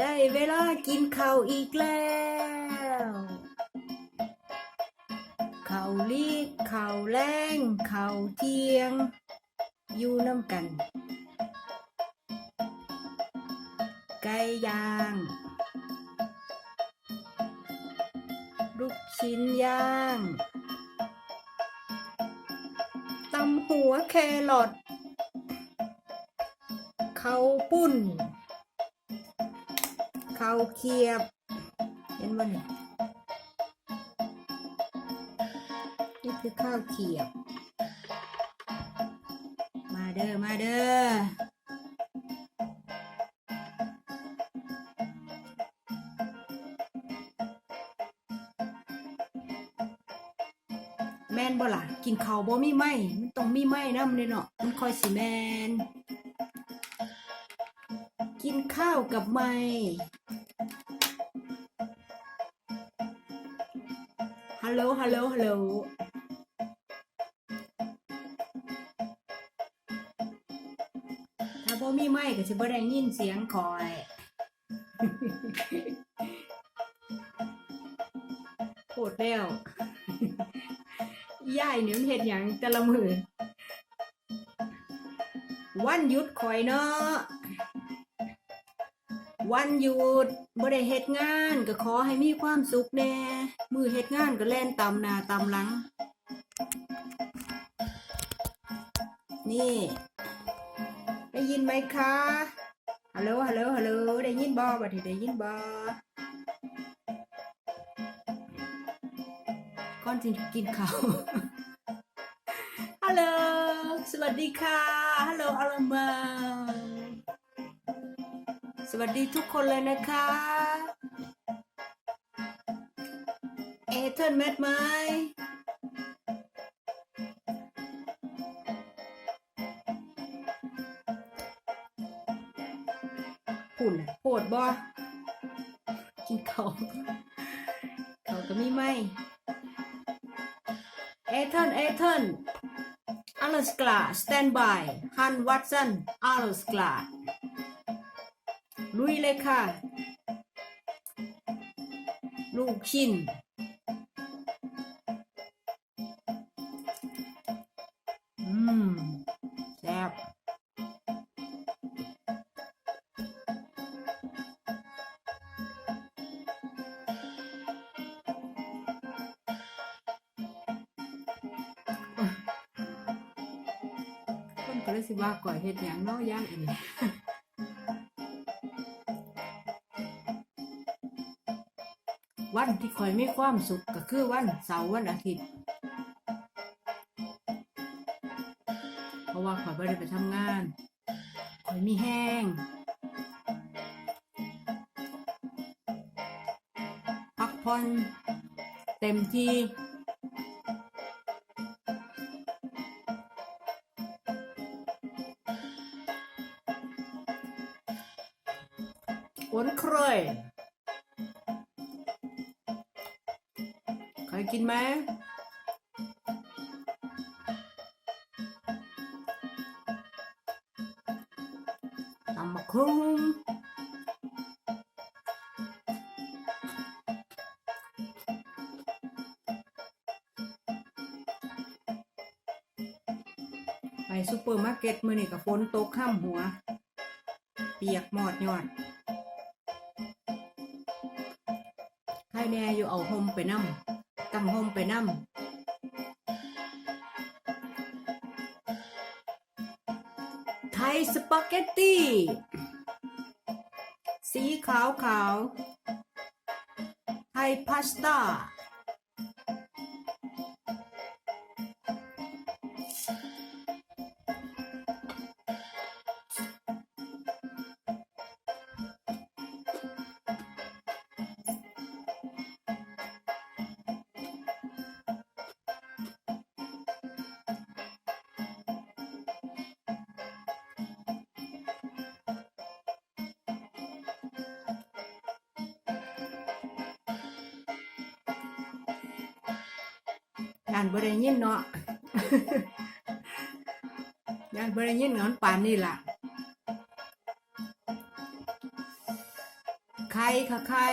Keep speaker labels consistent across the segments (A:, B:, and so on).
A: ได้เวลากินข้าวอีกแล้วข้าวลีกข้าวแรงข้าวเที่ยง อยู่น้ำกัน ไก่ย่าง ลูกชิ้นย่างตำหัวแครอทข้าวปุ้น ข้าวเคียบ เห็นบ่เนี่ยนี่คือข้าวเคียบ มาเด้อ มาเด้อแม่นบ่ล่ะ กินข้าวบ่มีไหมมันต้องมีไหมนำเด้เนาะมันคอยสิแมนกินข้าวกับไหม ลโหลฮัลโหลฮัลโหลถ้าบ่มีไหมก็สิบ่ได้ยินเสียงคอยโคตรแล้วยายเนี่ยมันเฮ็ดหยังแต่ละมือวันหยุดคอยเนาะ วันหยุดบ่ได้เฮ็ดงานก็ขอให้มีความสุขแน่มือเฮ็ดงานก็แล่นตามหน้าตามหลัง นี่ ได้ยินไหมคะฮัลโหลฮัลโหลฮัลโหลได้ยินบ่บัดนี้ได้ยินบ่ก่อนสิกินข้าวฮัลโหลสวัสดีค่ะฮัลโหลอาลามาส วัสดีทุกคนเลยนะคะ เอเทิร์นแมทไหมปุ่นน่โปวดบ่กินเขาเขาก็มีไหมเอเทิร์นเอเทิร์นอลสกลาสแตนบายฮันวัตสันอลสกลา ลุยเลยค่ะ ลูกชิ้น อืมแซ่บคนก็เลยสิว่าก่อยเฮ็ดหยังเนาะย่างอันนี้ วันที่คอยมีความสุขก็คือวันเสาร์วันอาทิตย์ เพราะว่าคอยไม่ได้ไปทำงานคอยมีแห้งพักผ่อนเต็มที่ผลเคย คยกินไหมตำมะคุงไปซูเปอร์มาร์เก็ตมือนี่กับฝนตกข้ามหัว เปียกหมอดยอดให้แน่อยู่เอาโฮมไปนำ ตั้งโฮมไปนำไทยสปาเกตตี้ สีขาวขาวไทยพาสต้า ยานบริยินเนาะยานบริยินเงินป่านนี่ล่ะไข่ค่ะไข่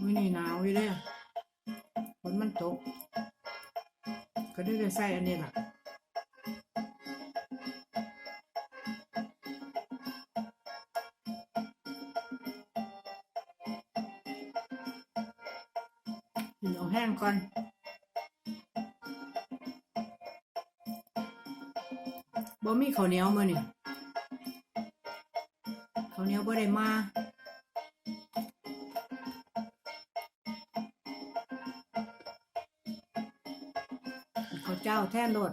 A: ไม่นี่หนาวอยู่เลยฝนมันตก ก็ได้ใส่อันนี้ล่ะ กินเอาแห้งก่อนบ่มีข้าวเหนียวมื้อนี่ข้าวเหนียวบ่ได้มาข้าวเจ้าแท่นโลด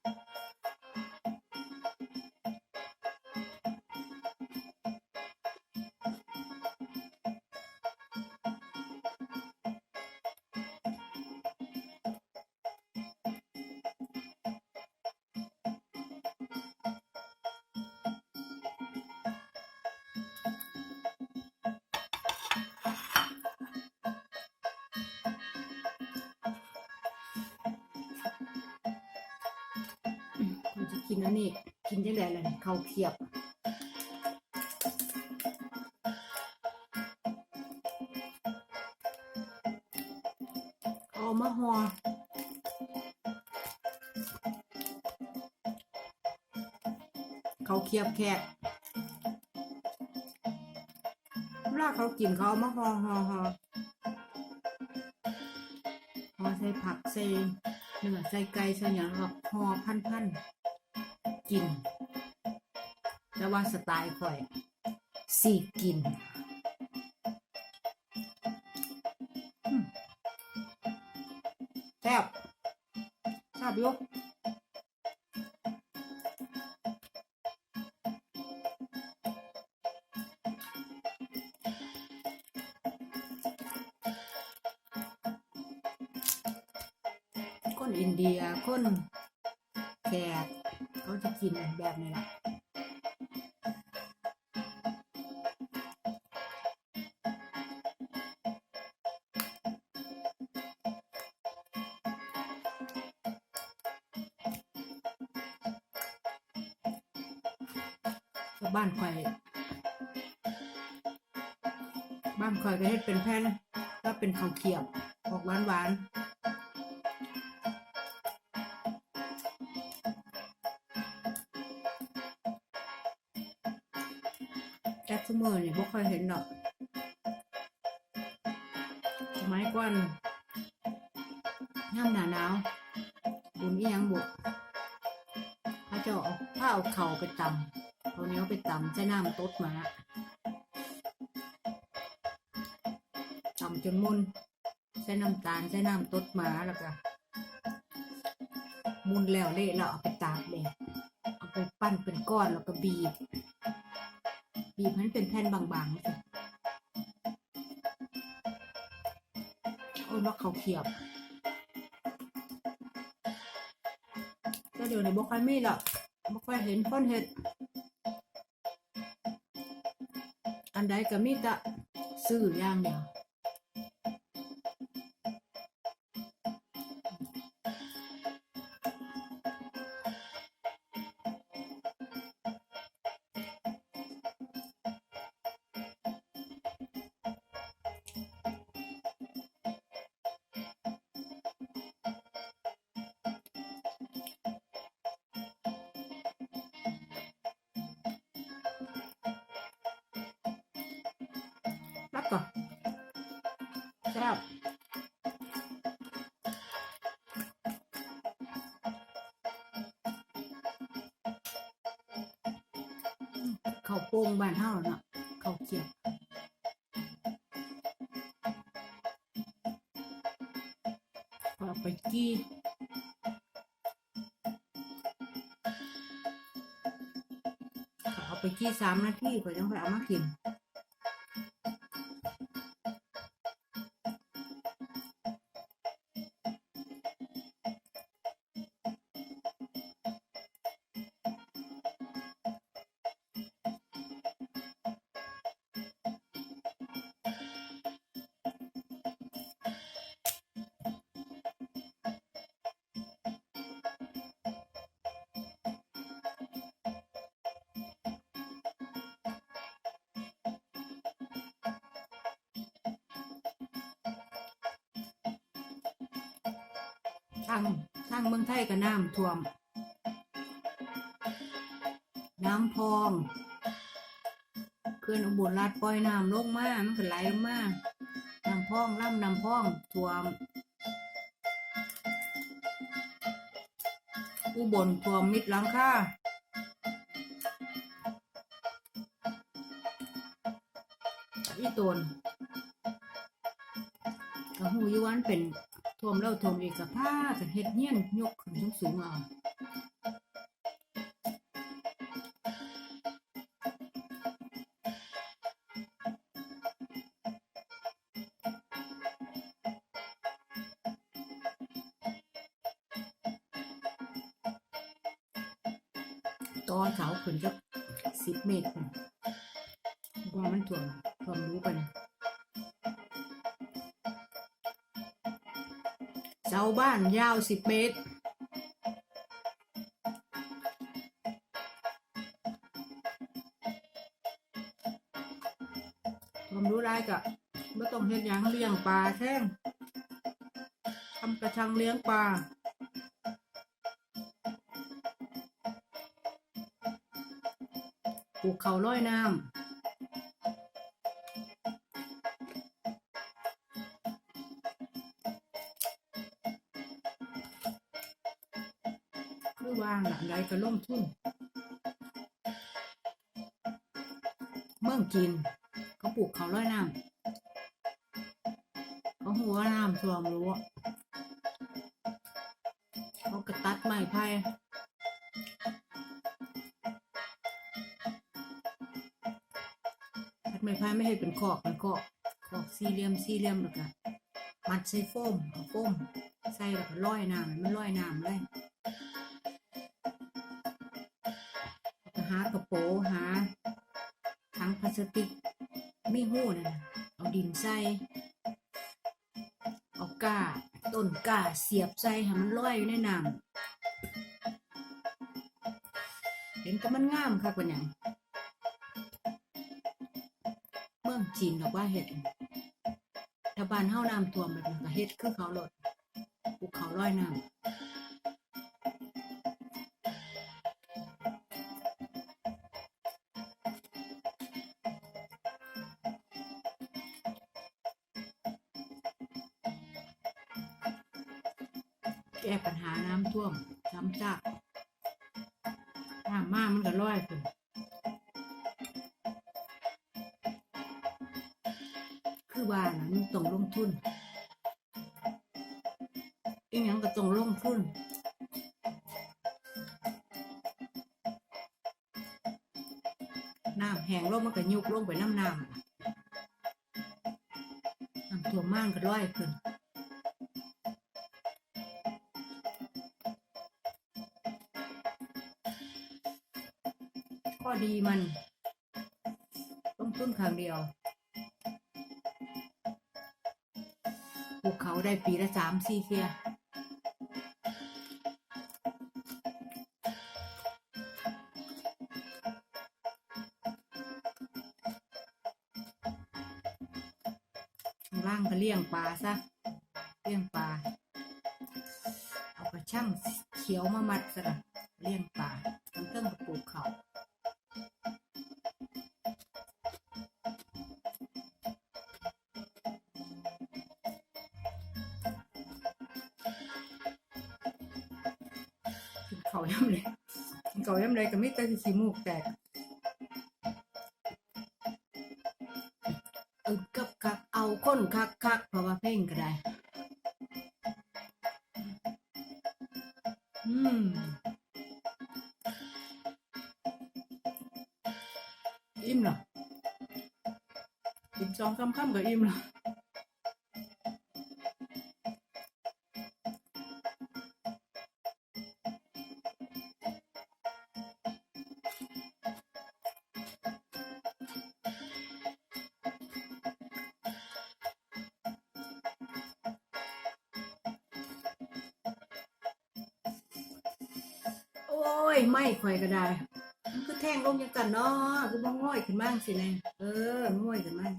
A: กะเลเดนนมันจะกินนนี้กินจังได๋ล่ะนี่ข้าเคียบเอามาห่อเขาเคียบแขกเวลาเขากินเขามาห่อห่อห่อห่อใส่ผักใส่เนื้อใส่ไก่ใส่หยังหรอกห่อพันพัน กิน แต่ว่าสไตล์ข่อยสี่กินแซ่บแซ่บอยู่คนอินเดียคน กินแบบนี้แหละบ้านข่อยบ้านข่อยก็เฮ็ดเป็นแผ่นแล้วเป็นข้าวเกรียบออกหวานหวาน แต่สมอนี่บ่ค่อยเห็นดอกสมัยก่อนย่ำหนาหนาวบุญอียังบุกพระเจ้าถ้าเอาเข่าไปตำเอาเนี้ยไปตำใช้น้ำตดมาตำจนมุนใช้น้ำตาลใช้น้ำตดมาแล้วก็มุนแล้วเละแล้วเอาไปตากแดดเอาไปปั้นเป็นก้อนแล้วก็บีบ บีบให้มันเป็นแผ่นบางๆโอ้ยว่าเขาเขียบก็เดี๋ยวในบ่ค่อยมีหรอกบ่ค่อยเห็นคนเห็ด อันใดก็มีแต่ซื้ออย่างเดียว รับก่อนแซ่บข้าวโป่งบ้านเฮาเนาะข้าวเกรียบเอาไปกี้ไปกี่สามนาทีก็ยังไปเอามากิน ทางทางเมืองไทยก็น้ำท่วม น้ำพองเขื่อนอุบลราชปล่อยน้ำลงมา มันก็ไหลลงมาน้ำพองล่ำน้ำพองท่วม อุบลท่วมมิดหลังคาอีตนก็หูยวันเป็น ท่วมแล้วท่วมอีกกับผ้ากับเฮ็ดเงี้ยนยกขึ้นสูงๆเอาตอนเขาขึ้นจะสิบเมตรพุ่นเพระว่ามันท่วมท่วมรู้ไปนะ เสาบ้านยาวสิบเมตรผมรู้ได้กะไม่ต้องเฮ็ดหยังเลี้ยงปลาแท่งทำกระชังเลี้ยงปลาปลูกเขาร้อยน้ำางหลังใดก็ล่มทุนเมืองกินเขาปลูกเขาร้อยน้ำเขาหัวน้ำท่วมรั้วเขากระตัดไม้ไผ่ตัดไม้ไผ่ไม่ให้เป็นขอกเป็นขอกขอกสี่เหลี่ยมสี่เหลี่ยมแล้วก็มัดใส่โฟมเอาโฟมใส่แล้วก็ร้อยน้ำมันร้อยน้ำเลย หากระโปงหาถังพลาสติกไม่หู้นะเอาดินใส่เอาก้าต้นก้าเสียบใส่ให้มันลอยอยู่ในน้ำเห็นก็มันงามค่ะกว่าอย่างเมืองจีนหรอกว่าเห็ดถ้าบ้านเฮาน้ำท่วมแบบนี้ก็เฮ็ดคือเขาโลดภูเขาลอยน้ำ ท่วมซ้ำซากน้ำมามันก็ลอยขึ้นคือว่านะมันต้องลงทุนอีกอย่างก็ต้องลงทุนน้ำแห้งลงมันก็ยุบลงไปน้ำน้ำน้ำท่วมมากก็ลอยขึ้น ดีมันลงทุนครั้งเดียวปลูกเขาได้ปีละสามสี่เทียข้างล่างก็เลี้ยงปลาซะเลี้ยงปลา เอากระช่างเขียวมามัดซะเลี้ยงปลา กินเขาวย่ำเลยก็ไม่แต่ขี้มูกแตกเออกับคักเอาคนคักคักเพราะว่าเพลงก็ได้ อืมอิ่มเหรอกินสองคำคำก็อิ่มเหรอ ก็ได้คือแท่งลงยังกันเนาะคือบ่ง่อยขึ้นบ้างสิแน่เออง่อยขึ้นบ้าง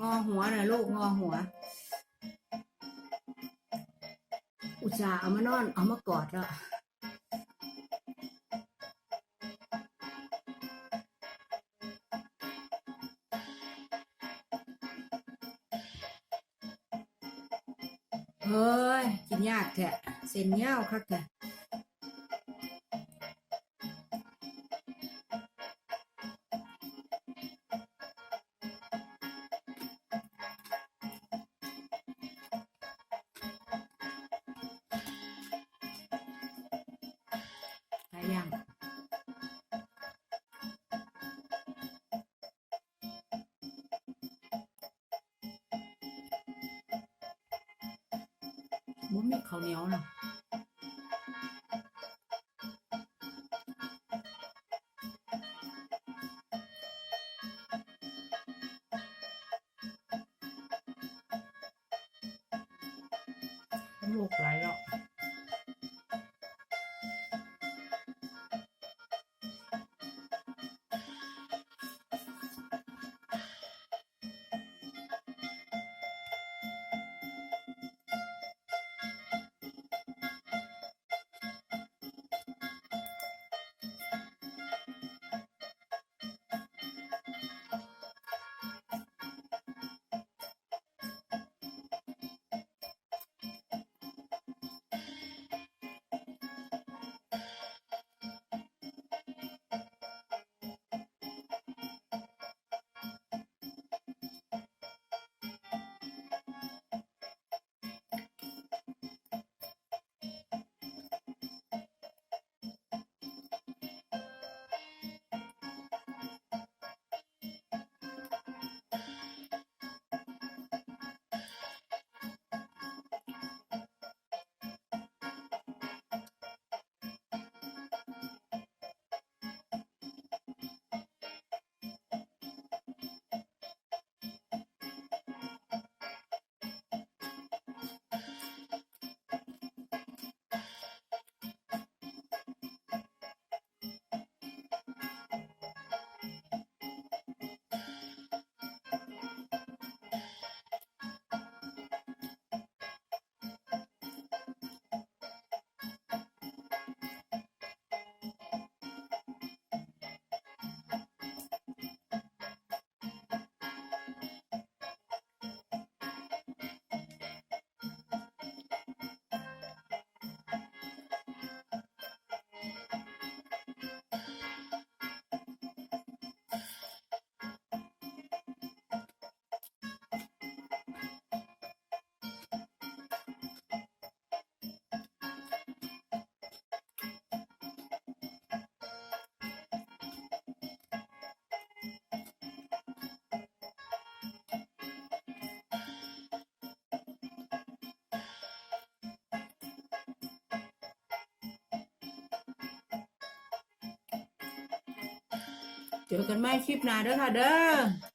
A: งอหัวนะลูกงอหัว อุตส่าห์เอามานอน เอามากอดแล้วเฮ้ยกินยากแท้เส้นยาวคักแท้ บุ้มีข้าว เจอกันใหม่คลิปหน้าเด้อค่ะเด้อ